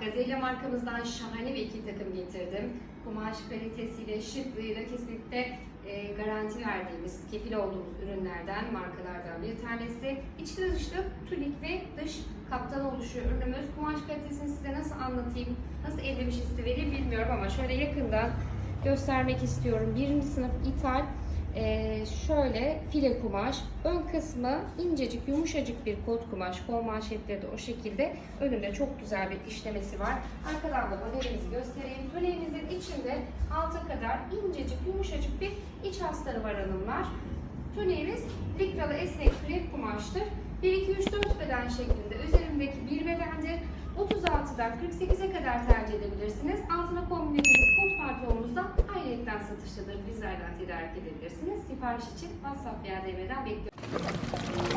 Gazelle markamızdan şahane bir iki takım getirdim. Kumaş kalitesiyle, şıklığıyla kesinlikle e, garanti verdiğimiz, kefil olduğumuz ürünlerden, markalardan bir tanesi. İçli dışlı tunik ve dış kaptan oluşuyor ürünümüz. Kumaş kalitesini size nasıl anlatayım, nasıl ellemiş hissi vereyim bilmiyorum ama şöyle yakından göstermek istiyorum. Birinci sınıf ithal ee, şöyle file kumaş. Ön kısmı incecik, yumuşacık bir kot kumaş. Kol manşetleri de o şekilde. Önünde çok güzel bir işlemesi var. Arkadan da modelimizi göstereyim. Töleğimizin içinde alta kadar incecik, yumuşacık bir iç astarı var hanımlar. Tüneğimiz likralı esnek krep kumaştır. 1, 2, 3, 4 beden şeklinde. Üzerindeki bir bedendir. 36'dan 48'e kadar tercih edebilirsiniz. Altına kombinlediğiniz kot ayrıyetten Bizlerden tedarik edebilirsiniz. Sipariş için WhatsApp veya DM'den bekliyorum.